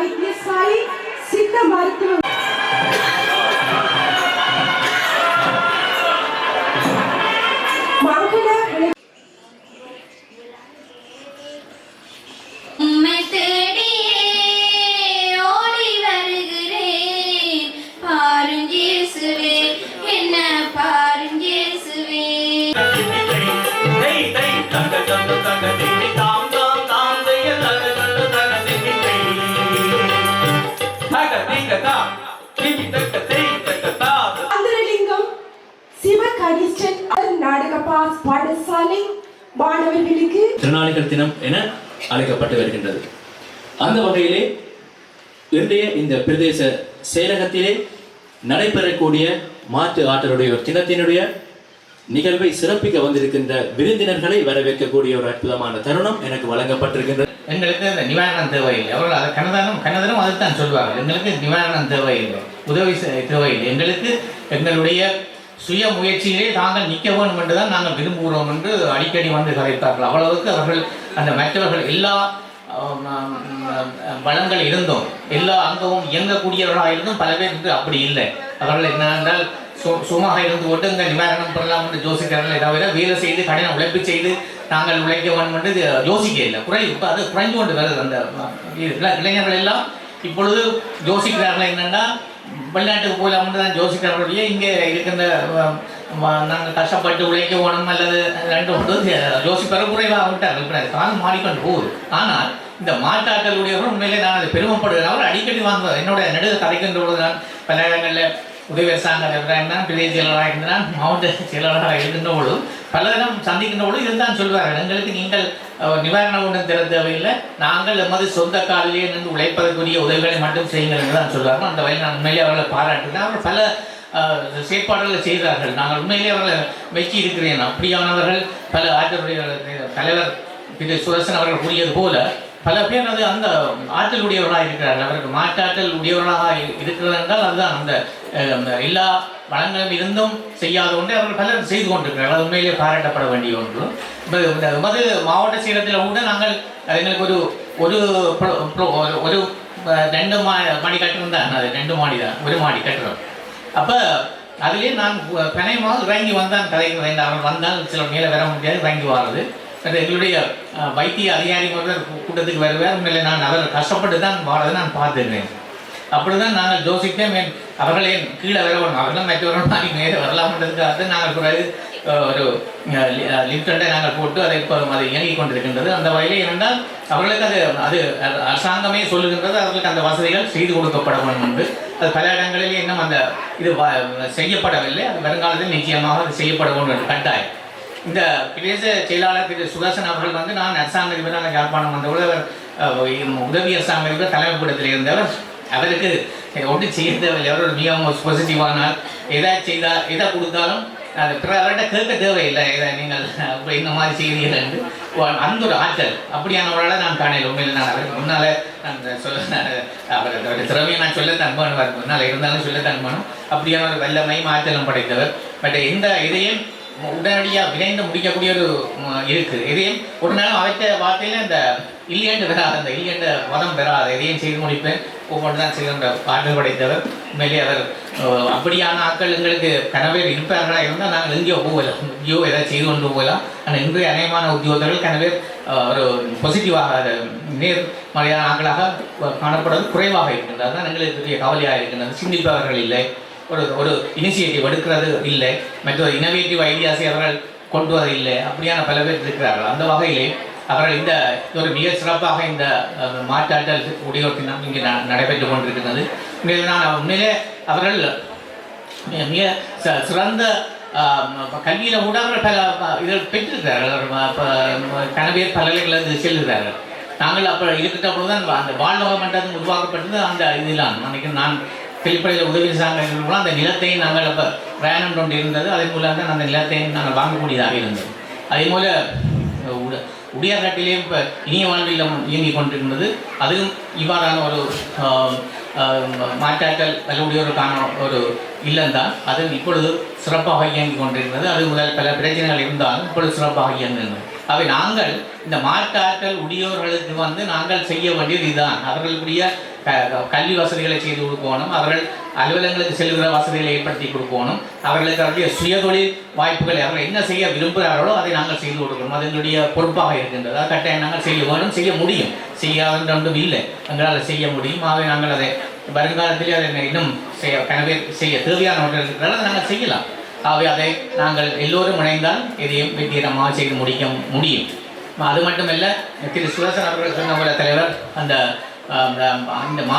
వైద్యస్థాయి సిద్ధ భారత్లో பாஸ் பாடசாலை மாணவர்களுக்கு திறனாளிகள் தினம் என அழைக்கப்பட்டு வருகின்றது. அந்த வகையிலே இன்றைய இந்த பிரதேச செயலகத்திலே நடைபெறக்கூடிய மாற்று ஆற்றலுடைய ஒரு தினத்தினுடைய நிகழ்வை சிறப்பிக்க வந்திருக்கின்ற விருந்தினர்களை வரவேற்கக்கூடிய ஒரு அற்புதமான தருணம் எனக்கு வழங்கப்பட்டிருக்கின்றது. எங்களுக்கு அந்த நிவாரணம் தேவையில்லை. அவர்கள் அதை கனதானம் கனதனம் அதைத்தான் சொல்வார்கள். எங்களுக்கு நிவாரணம் தேவையில்லை. உதவி தேவையில்லை. எங்களுக்கு எங்களுடைய சுய முயற்சியிலே தாங்கள் நிற்க வேண்டும் என்று தான் நாங்கள் விரும்புகிறோம் என்று அடிக்கடி வந்து கதைத்தார்கள். அவ்வளவுக்கு அவர்கள் அந்த மற்றவர்கள் எல்லா வளங்கள் இருந்தும் எல்லா அங்கமும் இயங்கக்கூடியவர்களாக இருந்தும் பல பேர் அப்படி இல்லை. அவர்கள் என்னென்றால் சு சுமாக இருந்து கொண்டு இந்த நிவாரணம் பண்ணலாம் என்று யோசிக்கிறார்கள் தவிர வேலை செய்து கடின உழைப்பு செய்து நாங்கள் உழைக்க வேண்டும் என்று யோசிக்க இல்லை குறை இப்போ அது குறைஞ்சு கொண்டு வருது அந்த இளைஞர்கள் எல்லாம் இப்பொழுது யோசிக்கிறார்கள் என்னென்னா வெளிநாட்டுக்கு போகலாம்னு தான் யோசிக்கிறார்கள் இங்கே இருக்கின்ற நாங்கள் கஷ்டப்பட்டு உழைக்க வேணும் அல்லது ரெண்டு ஒன்று யோசிப்பற குறைவாக விட்டார்கள் இப்போ தான் மாறிக்கொண்டு போகுது. ஆனால் இந்த மாற்றாற்றலுடையவர்கள் உண்மையிலே நான் அதை பெருமைப்படுகிறேன். அவர் அடிக்கடி வாங்க என்னோட நெடுக கதைக்கின்ற பொழுது நான் பல இடங்களில் உதவி அரசாங்க இருந்தான் பிரதேச செயலராக இருந்தான் மாவட்ட செயலராக இருக்கின்ற பொழுது பலரிடம் சந்திக்கின்ற இதுதான் சொல்வார்கள். எங்களுக்கு நீங்கள் நிவாரண நிவாரணம் ஒன்றும் திறந்தவையில் நாங்கள் எமது சொந்த காலிலே நின்று உழைப்பதற்குரிய உதவிகளை மட்டும் செய்யுங்கள் என்று தான் சொல்வார்கள். அந்த வகையில் நான் உண்மையிலே அவர்களை பாராட்டுகிறேன். அவர்கள் பல செயற்பாடுகளை செய்தார்கள். நாங்கள் உண்மையிலே அவர்களை மெச்சி இருக்கிறேன். அப்படியானவர்கள் பல ஆற்றலுடைய தலைவர் திரு சுரசன் அவர்கள் கூறியது போல பல பேர் அது அந்த ஆற்றல் உடையவர்களாக இருக்கிறார்கள். அவருக்கு மாற்றாற்றல் உடையவர்களாக இருக்கிறது என்றால் அதுதான் அந்த அந்த எல்லா வளங்களும் இருந்தும் செய்யாத ஒன்று அவர்கள் பலர் செய்து கொண்டிருக்கிறார்கள். அது உண்மையிலே பாராட்டப்பட வேண்டிய ஒன்று. இப்ப இந்த மாவட்ட சீரத்தில் கூட நாங்கள் எங்களுக்கு ஒரு ஒரு ஒரு- ஒரு ரெண்டு மா மாடி கட்டணம் தான் அது ரெண்டு மாடி தான். ஒரு மாடி கட்டணம் அப்போ அதுலேயே நான் பிணையமாக இறங்கி வந்தான் கதை வேண்டாம் அவன் வந்தால் சில மேலே வர முடியாது இறங்கி வாருது. அது எங்களுடைய வைத்திய அதிகாரி ஒருவர் கூட்டத்துக்கு வருவார். உண்மையிலே நான் அவர் கஷ்டப்பட்டு தான் வாழதை நான் பார்த்துருக்கேன் அப்படிதான் நாங்கள் ஜோசிப்பேன். மேன் அவர்களே கீழே வர அவர்களும் அவர்களும் வரணும் மாதிரி மேலே வரலாம்ன்றதுக்காக நாங்கள் பிறகு ஒரு லிப்டண்டை நாங்கள் போட்டு அதை இப்போ அது இயங்கிக் கொண்டிருக்கின்றது. அந்த வகையில் இருந்தால் அவர்களுக்கு அது அது அரசாங்கமே சொல்லுகின்றது. அவர்களுக்கு அந்த வசதிகள் செய்து கொடுக்கப்பட வேண்டும் என்று. அது பல இடங்களிலே இன்னும் அந்த இது வ- செய்யப்படவில்லை. அது வருங்காலத்தில் நிச்சயமாக அது செய்யப்பட வேண்டும் என்று கட்டாயம். இந்த பிரதேச செயலாளர் திரு சுதர்சன் அவர்கள் வந்து நான் அரசாங்க அதிபராக யாழ்ப்பாணம் வந்த அவர் உதவி அரசாங்க அதிபர் தலைமைப்படத்தில் இருந்தவர். அவருக்கு ஒன்றும் செய்ய தேவையில்லை. அவர் ஒரு மிகவும் பாசிட்டிவானால் எதா செய்தால் எதை கொடுத்தாலும் அது பிற அவர்கிட்ட கேட்க தேவையில்லை. இதை நீங்கள் அப்படி இந்த மாதிரி செய்தீர்கள் என்று. அந்த ஒரு ஆற்றல். அப்படியானவரால நான் காணையில் உண்மையில் நான் அவருக்கு முன்னால் நான் சொல்ல அவர் அவருடைய திறமையை நான் சொல்ல பண்ணுவார் முன்னால் இருந்தாலும் சொல்ல பண்ணும் அப்படியான ஒரு வல்லமையும் ஆற்றலும் படைத்தவர். பட் இந்த இதையும் உடனடியாக விரைந்து முடிக்கக்கூடிய ஒரு இருக்குது இருக்கு. இதையும் ஒரு நாள் அவற்ற வார்த்தையில இந்த இல்லியண்டு பெறாத அந்த இல்லியண்டு மதம் பெறாத இதையும் செய்து முடிப்பேன். ஒவ்வொன்று தான் செய்கின்ற பாடல் படைத்தவர். உண்மையிலே அவர் அப்படியான ஆட்கள் எங்களுக்கு கனவேர் இருப்பார்களா இருந்தால் நாங்கள் எங்கேயோ போகலாம். எங்கேயோ ஏதாவது செய்து கொண்டு போகலாம். ஆனால் இன்றைய அநேகமான உத்தியோகர்கள் கனவேர் ஒரு பாசிட்டிவாக நேர்மறையான ஆட்களாக காணப்படுவது குறைவாக இருக்கின்றது. அதுதான் எங்களுக்கு பெரிய கவலையாக இருக்கின்றது. சிந்திப்பவர்கள் இல்லை. ஒரு ஒரு இனிஷியேட்டிவ் எடுக்கிறது இல்லை. மற்ற இனோவேட்டிவ் ஐடியாஸை அவர்கள் கொண்டு வர இல்லை. அப்படியான பல பேர் இருக்கிறார்கள். அந்த வகையிலே அவர்கள் இந்த ஒரு மிக சிறப்பாக இந்த அஹ், மாற்றாற்றல் உடையோர் இங்கே ந- கொண்டிருக்கிறது உண்மையிலே நான் உண்மையிலே அவர்கள் மிக- மிக ச- சிறந்த கல்வியில் கூட அவர்கள் பல இதில் பெற்றிருக்கிறார்கள். அவர் ம- பல்கலைக்கழகத்தில் செல்கிறார்கள். நாங்கள் அப்போ இருக்கிற பொழுது தான் அந்த வாழ்வக மன்றம் உருவாக்கப்பட்டது அந்த இதெல்லாம் அன்றைக்கு நான் வெளிப்படையில் உதவி சாங்க அந்த நிலத்தை நாங்கள் அப்போ பிரயாணம் கொண்டு இருந்தது. அதே மூலம் தான் அந்த நிலத்தை நாங்கள் வாங்கக்கூடியதாக இருந்தது. அதே போல் உட- உடையார்காட்டிலேயும் இப்போ இனிய வாழ்வில் இயங்கிக் கொண்டிருந்தது அதுவும் இவ்வாறான ஒரு ஆஹ், ஆஹ், மாற்றாற்றல் வலுவுடையோருக்கான ஒரு இல்லம்தான் அது இப்பொழுது சிறப்பாக இயங்கிக் கொண்டிருந்தது அது முதல் பல பிரச்சனைகள் இருந்தாலும் இப்பொழுது சிறப்பாக இயங்குகிறது அவை நாங்கள் இந்த மாற்றாற்றல் உடையோர்களுக்கு வந்து நாங்கள் செய்ய வேண்டியது இதுதான். அவர்களுடைய கல்வி வசதிகளை செய்து கொடுக்கணும். அவர்கள் அலுவலகங்களுக்கு செல்கிற வசதிகளை ஏற்படுத்தி கொடுக்கணும். அவர்களுக்கு அவருடைய சுயதொழில் வாய்ப்புகளை அவர்கள் என்ன செய்ய விரும்புகிறார்களோ அதை நாங்கள் செய்து கொடுக்கணும். அது எங்களுடைய பொறுப்பாக இருக்கின்றது. அது கட்டாயம் நாங்கள் செய்ய வேணும் செய்ய முடியும். செய்யாத ஒன்றும் இல்லை. எங்களால் செய்ய முடியும். ஆகவே நாங்கள் அதை வருங்காலத்திலே அதை இன்னும் செய்ய கனவே செய்ய தேவையான ஒன்று இருக்கிறதால நாங்கள் செய்யலாம். ஆகவே அதை நாங்கள் எல்லோரும் இணைந்தால் இதையும் வெற்றிகரமாக செய்து முடிக்க முடியும். அது மட்டுமல்ல திரு சுரசன் அவர்கள் சொன்ன போல தலைவர் அந்த இந்த மா அந்த மா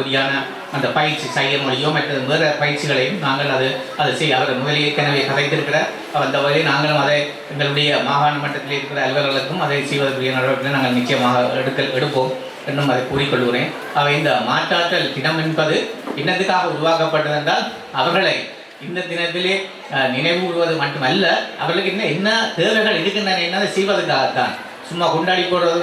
உரியான அந்த பயிற்சி செய்ய மொழியோ மற்ற வேறு பயிற்சிகளையும் நாங்கள் அது அதை செய்ய அவர் முதலில் ஏற்கனவே கதைத்திருக்கிற அந்த வகையில் நாங்களும் அதை எங்களுடைய மாகாண மட்டத்தில் இருக்கிற அலுவலர்களுக்கும் அதை செய்வதற்குரிய நடவடிக்கைகளை நாங்கள் நிச்சயமாக எடுக்க எடுப்போம் என்றும் அதை கூறிக்கொள்கிறேன். அவை இந்த மாற்றாற்றல் தினம் என்பது இன்னத்துக்காக உருவாக்கப்பட்டது என்றால் அவர்களை இந்த தினத்திலே நினைவு கூறுவது மட்டுமல்ல அவர்களுக்கு என்ன என்ன தேவைகள் இருக்கின்றன என்ன செய்வதற்காகத்தான். சும்மா கொண்டாடி போடுறது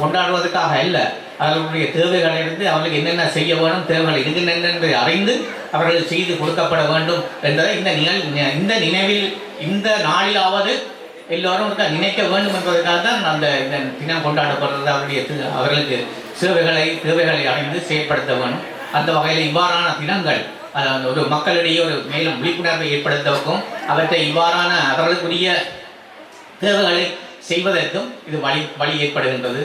கொண்டாடுவதற்காக அல்ல. அவர்களுடைய தேவைகளை இருந்து அவர்களுக்கு என்னென்ன செய்ய வேணும் தேவைகள் இருக்கின்றன என்பதை அறிந்து அவர்கள் செய்து கொடுக்கப்பட வேண்டும் என்பதை இந்த நிகழ் இந்த நினைவில் இந்த நாளிலாவது எல்லோரும் நினைக்க வேண்டும் என்பதற்காக தான் அந்த இந்த தினம் கொண்டாடப்படுறது அவருடைய அவர்களுக்கு சேவைகளை தேவைகளை அறிந்து செயற்படுத்த வேண்டும். அந்த வகையில் இவ்வாறான தினங்கள் அதாவது ஒரு மக்களிடையே ஒரு மேலும் விழிப்புணர்வை ஏற்படுத்தவும் அவற்றை இவ்வாறான அவர்களுக்குரிய தேவைகளை செய்வதற்கும் இது வழி வழி ஏற்படுகின்றது.